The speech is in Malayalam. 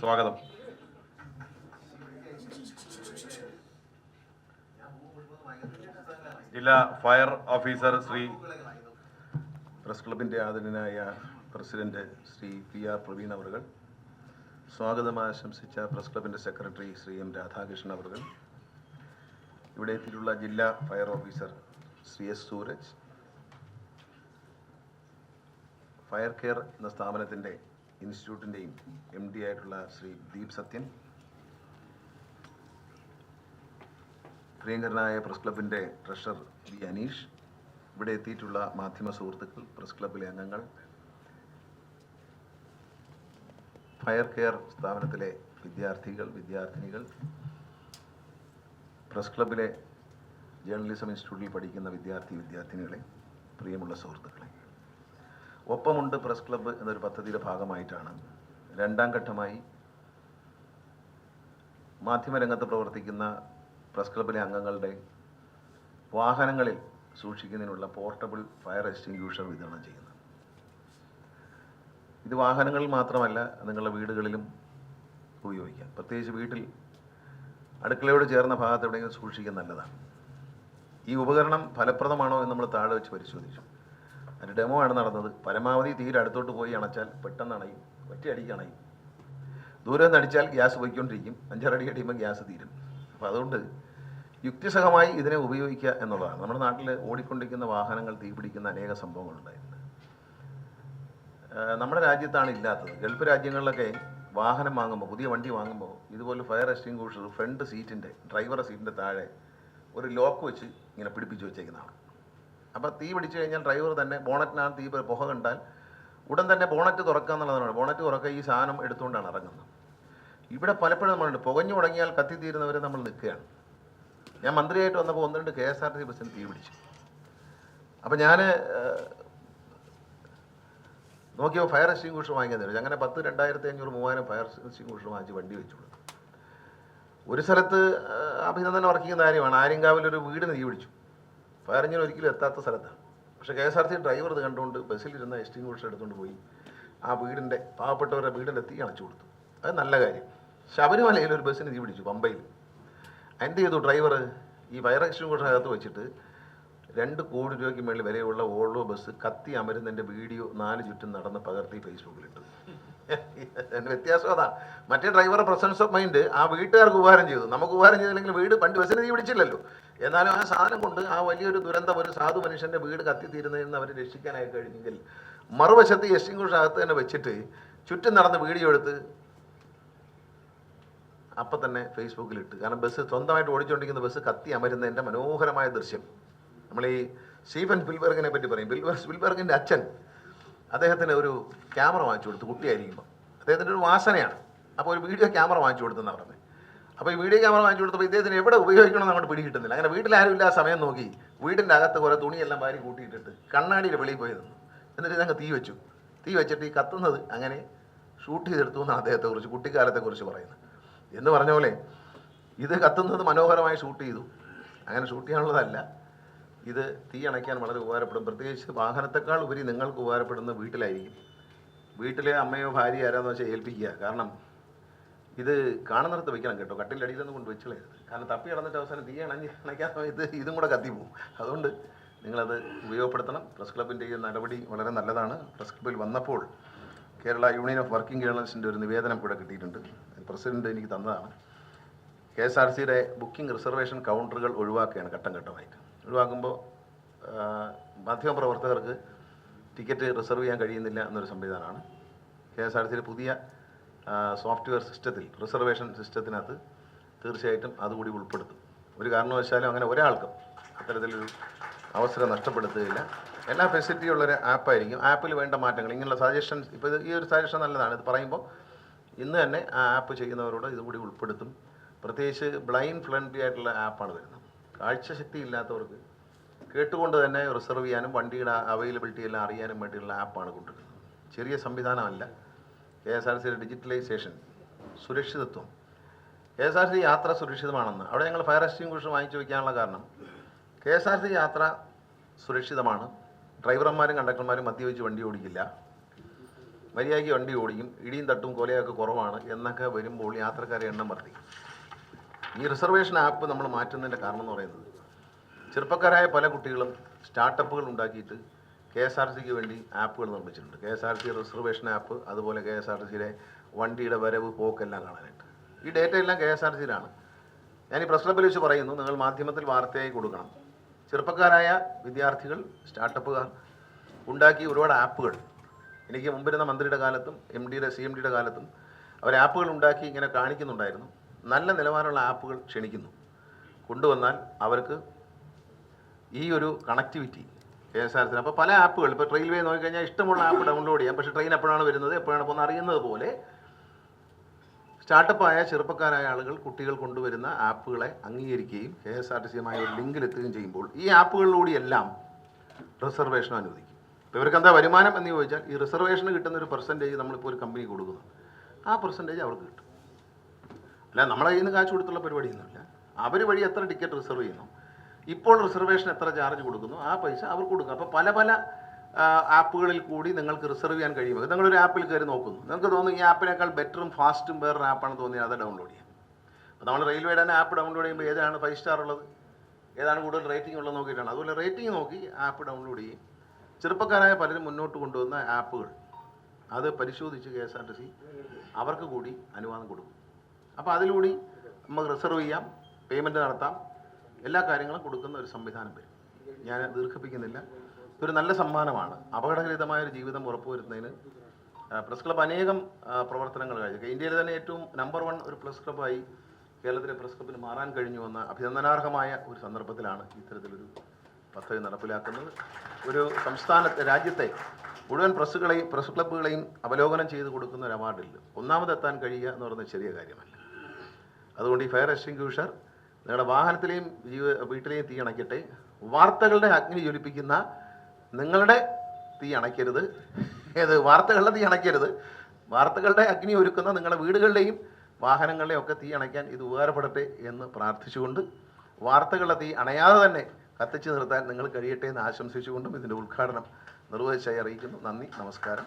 സ്വാഗതം. ജില്ലാ ഫയർ ഓഫീസർ ശ്രീ പ്രസ് ക്ലബിന്റെ ആദരനായ president Shri P R Praveen അവർകൾ സ്വാഗതം ആശംസിച്ച പ്രസ് ക്ലബിന്റെ സെക്രട്ടറി ശ്രീ എം രാധാകൃഷ്ണൻ അവർകൾ ഇവിടെ എത്തിയിട്ടുള്ള ജില്ലാ fire officer Shri S Sooraj fire care എന്ന സ്ഥാപനത്തിന്റെ ഇൻസ്റ്റിറ്റ്യൂട്ടിന്റെയും എം ഡി ആയിട്ടുള്ള ശ്രീ ദീപ് സത്യൻ പ്രിയങ്കരനായ പ്രസ് ക്ലബിന്റെ ട്രഷറർ വി അനീഷ് ഇവിടെ എത്തിയിട്ടുള്ള മാധ്യമ സുഹൃത്തുക്കൾ പ്രസ് ക്ലബിലെ അംഗങ്ങൾ ഫയർ കെയർ സ്ഥാപനത്തിലെ വിദ്യാർത്ഥികൾ വിദ്യാർത്ഥിനികൾ പ്രസ് ക്ലബിലെ ജേർണലിസം ഇൻസ്റ്റിറ്റ്യൂട്ടിൽ പഠിക്കുന്ന വിദ്യാർത്ഥി വിദ്യാർത്ഥിനികളെ പ്രിയമുള്ള സുഹൃത്തുക്കളെ. ഒപ്പമുണ്ട് പ്രസ് ക്ലബ്ബ് എന്നൊരു പദ്ധതിയുടെ ഭാഗമായിട്ടാണ്. രണ്ടാം ഘട്ടമായി മാധ്യമരംഗത്ത് പ്രവർത്തിക്കുന്ന പ്രസ് ക്ലബ്ബിലെ അംഗങ്ങളുടെ വാഹനങ്ങളിൽ സൂക്ഷിക്കുന്നതിനുള്ള പോർട്ടബിൾ ഫയർ എക്സ്റ്റിങ്ക്യൂഷർ വിതരണം ചെയ്യുന്നത്. ഇത് വാഹനങ്ങളിൽ മാത്രമല്ല നിങ്ങളുടെ വീടുകളിലും ഉപയോഗിക്കാം. പ്രത്യേകിച്ച് വീട്ടിൽ അടുക്കളയോട് ചേർന്ന ഭാഗത്ത് എവിടെയെങ്കിലും സൂക്ഷിക്കാൻ നല്ലതാണ്. ഈ ഉപകരണം ഫലപ്രദമാണോ എന്ന് നമ്മൾ താഴെ വെച്ച് പരിശോധിച്ചു. അതിന്റെ ഡെമോ ആണ് നടന്നത്. പരമാവധി തീരെ അടുത്തോട്ട് പോയി അണച്ചാൽ പെട്ടെന്ന് അണയും. ഒറ്റ അടിക്ക് അണയും. ദൂരെ നിന്ന് അടിച്ചാൽ ഗ്യാസ് പോയിക്കൊണ്ടിരിക്കും. അഞ്ചാറടി അടിയുമ്പോൾ ഗ്യാസ് തീരും. അപ്പോൾ അതുകൊണ്ട് യുക്തിസഹമായി ഇതിനെ ഉപയോഗിക്കുക എന്നുള്ളതാണ്. നമ്മുടെ നാട്ടിൽ ഓടിക്കൊണ്ടിരിക്കുന്ന വാഹനങ്ങൾ തീപിടിക്കുന്ന അനേക സംഭവങ്ങളുണ്ടായിരുന്നു നമ്മുടെ രാജ്യത്താണ് ഇല്ലാത്തത്. ഗൾഫ് രാജ്യങ്ങളിലൊക്കെ വാഹനം വാങ്ങുമ്പോൾ പുതിയ വണ്ടി വാങ്ങുമ്പോൾ ഇതുപോലെ ഫയർ എക്സ്റ്റിങ്കൂഷർ ഫ്രണ്ട് സീറ്റിന്റെ ഡ്രൈവറുടെ സീറ്റിന്റെ താഴെ ഒരു ലോക്ക് വെച്ച് ഇങ്ങനെ പിടിപ്പിച്ച് വെച്ചേക്കുന്നതാണ്. അപ്പോൾ തീ പിടിച്ചു കഴിഞ്ഞാൽ ഡ്രൈവർ തന്നെ ബോണറ്റിനാണ് തീ പുക കണ്ടാൽ ഉടൻ തന്നെ ബോണറ്റ് തുറക്കുക എന്നുള്ളതാണ്. ബോണറ്റ് തുറക്കുക ഈ സാധനം എടുത്തുകൊണ്ടാണ് ഇറങ്ങുന്നത്. ഇവിടെ പലപ്പോഴും നമ്മളുണ്ട് പുകഞ്ഞു തുടങ്ങിയാൽ കത്തിത്തീരുന്നവരെ നമ്മൾ നിൽക്കുകയാണ്. ഞാൻ മന്ത്രിയായിട്ട് വന്നപ്പോൾ ഒന്ന് രണ്ട് K S R T C ബസ്സിന് തീ പിടിച്ചു. അപ്പം ഞാൻ നോക്കിയോ ഫയർ എക്സ്റ്റിങ്കൂഷർ വാങ്ങിക്കാൻ തരും അങ്ങനെ പത്ത് രണ്ടായിരത്തി അഞ്ഞൂറ് മൂവായിരം ഫയർ എക്സ്റ്റിങ്കൂഷർ വാങ്ങിച്ച് വണ്ടി വെച്ചു കൊടുത്തു. ഒരു സ്ഥലത്ത് അഭിനന്ദനം ഉറക്കിക്കുന്ന കാര്യമാണ്. ആര്യങ്കാവിൽ ഒരു വീടിന് തീ പിടിച്ചു. ഫയർ എഞ്ചിൻ ഒരിക്കലും എത്താത്ത സ്ഥലത്താണ് പക്ഷേ K S R T driver ഇത് കണ്ടുകൊണ്ട് ബസ്സിലിരുന്ന എക്സ്റ്റിങ്കൂഷർ എടുത്തുകൊണ്ട് പോയി ആ വീടിന്റെ പാവപ്പെട്ടവരുടെ വീടിന്റെ തീ അണച്ചു കൊടുത്തു. അത് നല്ല കാര്യം. ശബരിമലയിൽ ഒരു ബസ്സിന് തീ പിടിച്ചു പമ്പയിൽ. എന്ത് ചെയ്തു ഡ്രൈവർ? ഈ ഫയർ എക്സ്റ്റിങ്കൂഷറിനകത്ത് വെച്ചിട്ട് രണ്ട് കോടി രൂപയ്ക്ക് മേളിൽ വിലയുള്ള ഓൾഡോ ബസ് കത്തി അമരുന്നതിന്റെ വീഡിയോ നാല് ചുറ്റും നടന്ന് പകർത്തി ഫേസ്ബുക്കിലിട്ടു. എന്റെ വ്യത്യാസം അതാ. മറ്റേ ഡ്രൈവറുടെ പ്രസൻസ് ഓഫ് മൈൻഡ് ആ വീട്ടുകാർക്ക് ഉപകാരം ചെയ്തു. നമുക്ക് ഉപകാരം ചെയ്തില്ലെങ്കിൽ വീട് പണ്ട് ബസ്സിന് തീ പിടിച്ചില്ലല്ലോ. എന്നാലും ആ സാധനം കൊണ്ട് ആ വലിയൊരു ദുരന്തം ഒരു സാധു മനുഷ്യന്റെ വീട് കത്തിത്തീരുന്നതിൽ നിന്ന് അവരെ രക്ഷിക്കാനായി കഴിഞ്ഞെങ്കിൽ മറുവശത്ത് എസ്റ്റിംഗുഷ് അകത്ത് തന്നെ വെച്ചിട്ട് ചുറ്റും നടന്ന് വീഡിയോ എടുത്ത് അപ്പം തന്നെ ഫേസ്ബുക്കിലിട്ട് കാരണം ബസ് സ്വന്തമായിട്ട് ഓടിച്ചുകൊണ്ടിരിക്കുന്ന ബസ് കത്തി അമരുന്നതിന്റെ മനോഹരമായ ദൃശ്യം. നമ്മൾ ഈ സ്റ്റീഫൻ ബിൽബർഗിനെ പറ്റി പറയും. ബിൽബർ ബിൽബർഗിന്റെ അച്ഛൻ അദ്ദേഹത്തിന് ഒരു ക്യാമറ വാങ്ങിച്ചു കൊടുത്തു കുട്ടിയായിരിക്കുമ്പോൾ അദ്ദേഹത്തിന്റെ ഒരു വാസനയാണ്. അപ്പോൾ ഒരു വീഡിയോ ക്യാമറ വാങ്ങിച്ചു കൊടുത്തെന്നാണ് പറഞ്ഞത് അപ്പോൾ ഈ വീഡിയോ ക്യാമറ വാങ്ങിച്ചു കൊടുത്തപ്പോൾ ഇദ്ദേഹത്തിന് എവിടെ ഉപയോഗിക്കണമെന്ന് അങ്ങോട്ട് പിടി കിട്ടുന്നില്ല അങ്ങനെ വീട്ടിലാരും ഇല്ല ഇല്ലാത്ത സമയം നോക്കി. വീടിന്റെ അകത്ത് കുറേ തുണിയെല്ലാം വാരി കൂട്ടിയിട്ടിട്ട് കണ്ണാടിയിൽ വെളിയിൽ പോയി നിന്നു. എന്നിട്ട് ഞങ്ങൾ തീ വെച്ചു. തീ വെച്ചിട്ട് ഈ കത്തുന്നത് അങ്ങനെ ഷൂട്ട് ചെയ്തെടുത്തു എന്നാണ് അദ്ദേഹത്തെക്കുറിച്ച് കുട്ടിക്കാലത്തെക്കുറിച്ച് പറയുന്നത്. എന്ന് പറഞ്ഞ പോലെ ഇത് കത്തുന്നത് മനോഹരമായി ഷൂട്ട് ചെയ്തു. അങ്ങനെ ഷൂട്ട് ചെയ്യാനുള്ളതല്ല. ഇത് തീ അണയ്ക്കാൻ വളരെ ഉപകാരപ്പെടും. പ്രത്യേകിച്ച് വാഹനത്തെക്കാൾ ഉപരി നിങ്ങൾക്ക് ഉപകാരപ്പെടുന്ന വീട്ടിലായിരിക്കും. വീട്ടിലെ അമ്മയോ ഭാര്യ ആരാന്ന് വെച്ചാൽ ഏൽപ്പിക്കുക. കാരണം ഇത് കാണുന്നിടത്ത് വെക്കണം കേട്ടോ. കട്ടിലടിയിലൊന്നും കൊണ്ട് വെച്ചില്ലേ കാരണം തപ്പി കിടന്നിട്ട് അവസാനം തീ അണഞ്ഞ് അണയ്ക്കാൻ സമയത്ത് ഇതും കൂടെ കത്തിപ്പോവും അതുകൊണ്ട് നിങ്ങളത് ഉപയോഗപ്പെടുത്തണം. പ്രസ് ക്ലബിന്റെ ഈ നടപടി വളരെ നല്ലതാണ്. പ്രസ് ക്ലബിൽ വന്നപ്പോൾ കേരള യൂണിയൻ ഓഫ് വർക്കിംഗ് ജേർണലിസ്റ്റിന്റെ ഒരു നിവേദനം കൂടെ കിട്ടിയിട്ടുണ്ട്. പ്രസിഡന്റ് എനിക്ക് തന്നതാണ്. കെ എസ് ആർ സിയുടെ ബുക്കിംഗ് റിസർവേഷൻ കൗണ്ടറുകൾ ഒഴിവാക്കുകയാണ് ഘട്ടം ഘട്ടമായിട്ട്. ഒഴിവാക്കുമ്പോൾ മാധ്യമ പ്രവർത്തകർക്ക് ടിക്കറ്റ് റിസർവ് ചെയ്യാൻ കഴിയുന്നില്ല എന്നൊരു സംവിധാനമാണ്. കെ എസ് ആർ സിയുടെ പുതിയ സോഫ്റ്റ്വെയർ സിസ്റ്റത്തിൽ റിസർവേഷൻ സിസ്റ്റത്തിനകത്ത് തീർച്ചയായിട്ടും അതുകൂടി ഉൾപ്പെടുത്തും. ഒരു കാരണവശാലും അങ്ങനെ ഒരാൾക്കും അത്തരത്തിലൊരു അവസരം നഷ്ടപ്പെടുത്തുകയില്ല. എല്ലാ ഫെസിലിറ്റിയും ഉള്ളൊരു ആപ്പായിരിക്കും. ആപ്പിൽ വേണ്ട മാറ്റങ്ങൾ ഇങ്ങനെയുള്ള സജഷൻസ് ഇപ്പോൾ ഈ ഒരു സജഷൻ നല്ലതാണ്. ഇത് പറയുമ്പോൾ ഇന്ന് തന്നെ ആ ആപ്പ് ചെയ്യുന്നവരോട് ഇതുകൂടി ഉൾപ്പെടുത്തും. പ്രത്യേകിച്ച് ബ്ലൈൻഡ് ഫ്രണ്ട്ലി ആയിട്ടുള്ള ആപ്പാണ് വരുന്നത്. കാഴ്ചശക്തി ഇല്ലാത്തവർക്ക് കേട്ടുകൊണ്ട് തന്നെ റിസർവ് ചെയ്യാനും വണ്ടിയുടെ അവൈലബിലിറ്റി എല്ലാം അറിയാനും വേണ്ടിയുള്ള ആപ്പാണ് കൊണ്ടുവരുന്നത്. ചെറിയ സംവിധാനമല്ല. കെ എസ് ആർ സിയുടെ ഡിജിറ്റലൈസേഷൻ സുരക്ഷിതത്വം. കെ എസ് ആർ സി യാത്ര സുരക്ഷിതമാണെന്ന്. അവിടെ ഞങ്ങൾ ഫയർ എക്സ്റ്റിങ്ക്വിഷർ വാങ്ങിച്ചു വയ്ക്കാനുള്ള കാരണം കെ എസ് ആർ സി യാത്ര സുരക്ഷിതമാണ്. ഡ്രൈവർമാരും കണ്ടക്ടർമാരും മദ്യപിച്ച് വണ്ടി ഓടിക്കില്ല. മര്യാദയ്ക്ക് വണ്ടി ഓടിക്കും. ഇടിയും തട്ടും കൊലയൊക്കെ കുറവാണ്. എന്നൊക്കെ വരുമ്പോൾ യാത്രക്കാരെ എണ്ണം വർദ്ധിക്കും. ഈ റിസർവേഷൻ ആപ്പ് നമ്മൾ മാറ്റുന്നതിന്റെ കാരണം എന്ന് പറയുന്നത് ചെറുപ്പക്കാരായ പല കുട്ടികളും സ്റ്റാർട്ടപ്പുകൾ ഉണ്ടാക്കിയിട്ട് കെ എസ് ആർ സിക്ക് വേണ്ടി ആപ്പുകൾ നിർമ്മിച്ചിട്ടുണ്ട്. K S R C reservation app അതുപോലെ കെ എസ് ആർ സിയിലെ വണ്ടിയുടെ വരവ് പോക്കെല്ലാം കാണാനായിട്ട്. ഈ ഡേറ്റ എല്ലാം കെ എസ് ആർ സിയിലാണ്. ഞാൻ ഈ പ്രസ് ക്ലബ്ബിൽ വെച്ച് പറയുന്നു നിങ്ങൾ മാധ്യമത്തിൽ വാർത്തയായി കൊടുക്കണം. ചെറുപ്പക്കാരായ വിദ്യാർത്ഥികൾ സ്റ്റാർട്ടപ്പുകാർ ഉണ്ടാക്കിയ ഒരുപാട് ആപ്പുകൾ. എനിക്ക് മുമ്പിരുന്ന മന്ത്രിയുടെ കാലത്തും എം ഡിയുടെ സി എം ഡിയുടെ കാലത്തും അവർ ആപ്പുകൾ ഉണ്ടാക്കി ഇങ്ങനെ കാണിക്കുന്നുണ്ടായിരുന്നു. നല്ല നിലവാരമുള്ള ആപ്പുകൾ ക്ഷണിക്കുന്നു. കൊണ്ടുവന്നാൽ അവർക്ക് ഈ ഒരു കണക്ടിവിറ്റി കെ എസ് ആർ അപ്പോൾ പല ആപ്പുകൾ ഇപ്പോൾ റെയിൽവേ നോക്കിക്കഴിഞ്ഞാൽ ഇഷ്ടമുള്ള ആപ്പ് ഡൗൺലോഡ് ചെയ്യാം. പക്ഷേ ട്രെയിൻ എപ്പോഴാണ് വരുന്നത്? എപ്പോഴാണ് പോകുന്നത്? അറിയുന്നത് പോലെ സ്റ്റാർട്ടപ്പായ ചെറുപ്പക്കാരായ ആളുകൾ കുട്ടികൾ കൊണ്ടുവരുന്ന ആപ്പുകളെ അംഗീകരിക്കുകയും കെ എസ് ആർ ടി സിയുമായ ഒരു ലിങ്കിലെത്തുകയും ചെയ്യുമ്പോൾ ഈ ആപ്പുകളിലൂടെയെല്ലാം റിസർവേഷൻ അനുവദിക്കും. ഇപ്പോൾ ഇവർക്ക് എന്താ വരുമാനം എന്ന് ചോദിച്ചാൽ ഈ റിസർവേഷൻ കിട്ടുന്ന ഒരു പെർസെന്റേജ് നമ്മളിപ്പോൾ ഒരു കമ്പനി കൊടുക്കുന്നു. ആ പെർസെന്റേജ് അവർക്ക് കിട്ടും. അല്ല നമ്മളെ കയ്യിൽ നിന്ന് കാശ് കൊടുത്തുള്ള പരിപാടിയൊന്നുമില്ല. അവർ വഴി എത്ര ടിക്കറ്റ് റിസർവ് ചെയ്യുന്നു? ഇപ്പോൾ റിസർവേഷൻ എത്ര ചാർജ് കൊടുക്കുന്നു? ആ പൈസ അവർക്ക് കൊടുക്കും. അപ്പോൾ പല പല ആപ്പുകളിൽ കൂടി നിങ്ങൾക്ക് റിസർവ് ചെയ്യാൻ കഴിയുമ്പോൾ നിങ്ങളൊരു ആപ്പിൽ കയറി നോക്കുന്നു. നിങ്ങൾക്ക് തോന്നുന്നു ഈ ആപ്പിനേക്കാൾ ബെറ്ററും ഫാസ്റ്റും വേറൊരു ആപ്പാണ് തോന്നിയാൽ അത് ഡൗൺലോഡ് ചെയ്യാം. അപ്പോൾ നമ്മൾ റെയിൽവേയുടെ തന്നെ ആപ്പ് ഡൗൺലോഡ് ചെയ്യുമ്പോൾ ഏതാണ് ഫൈവ് സ്റ്റാർ ഉള്ളത്? ഏതാണ് കൂടുതൽ റേറ്റിംഗ് ഉള്ളത് നോക്കിയിട്ടാണ്. അതുപോലെ റേറ്റിംഗ് നോക്കി ആപ്പ് ഡൗൺലോഡ് ചെയ്യും. ചെറുപ്പക്കാരായ പലരും മുന്നോട്ട് കൊണ്ടുവന്ന ആപ്പുകൾ. അത് പരിശോധിച്ച് K S R T C അവർക്ക് കൂടി അനുവാദം കൊടുക്കും. അപ്പോൾ അതിലൂടെ നമുക്ക് റിസർവ് ചെയ്യാം പേയ്മെന്റ് നടത്താം. എല്ലാ കാര്യങ്ങളും കൊടുക്കുന്ന ഒരു സംവിധാനം വരും. ഞാൻ ദീർഘിപ്പിക്കുന്നില്ല. ഇതൊരു നല്ല സമ്മാനമാണ്. അപകടരഹിതമായ ഒരു ജീവിതം ഉറപ്പുവരുത്തുന്നതിന് പ്രസ് ക്ലബ് അനേകം പ്രവർത്തനങ്ങൾ കഴിഞ്ഞു. ഇന്ത്യയിലെ തന്നെ ഏറ്റവും നമ്പർ വൺ ഒരു പ്രസ് ക്ലബ്ബായി കേരളത്തിലെ പ്രസ് ക്ലബ്ബിന് മാറാൻ കഴിഞ്ഞു എന്ന അഭിനന്ദനാർഹമായ ഒരു സന്ദർഭത്തിലാണ് ഇത്തരത്തിലൊരു പദ്ധതി നടപ്പിലാക്കുന്നത്. ഒരു സംസ്ഥാനത്തെ രാജ്യത്തെ മുഴുവൻ പ്രസ്സുകളെയും പ്രസ് ക്ലബ്ബുകളെയും അവലോകനം ചെയ്ത് കൊടുക്കുന്ന ഒരു അവാർഡിൽ ഒന്നാമതെത്താൻ കഴിയുക എന്ന് പറയുന്നത് ചെറിയ കാര്യമല്ല. അതുകൊണ്ട് ഈ ഫയർ എക്സ്റ്റിങ്ക്യൂഷർ നിങ്ങളുടെ വാഹനത്തിലെയും ജീവ വീട്ടിലെയും തീ അണയ്ക്കട്ടെ. വാർത്തകളുടെ അഗ്നി ജ്വലിപ്പിക്കുന്ന നിങ്ങളുടെ തീ അണയ്ക്കരുത്. ഏത് വാർത്തകളുടെ തീ അണയ്ക്കരുത്. വാർത്തകളുടെ അഗ്നി ഒരുക്കുന്ന നിങ്ങളുടെ വീടുകളുടെയും വാഹനങ്ങളുടെയും ഒക്കെ തീ അണയ്ക്കാൻ ഇത് ഉപകാരപ്പെടട്ടെ എന്ന് പ്രാർത്ഥിച്ചുകൊണ്ട് വാർത്തകളുടെ തീ അണയാതെ തന്നെ കത്തിച്ചു നിർത്താൻ നിങ്ങൾ കഴിയട്ടെ എന്ന് ആശംസിച്ചുകൊണ്ടും ഇതിന്റെ ഉദ്ഘാടനം നിർവഹിച്ചായി അറിയിക്കുന്നു. നന്ദി നമസ്കാരം.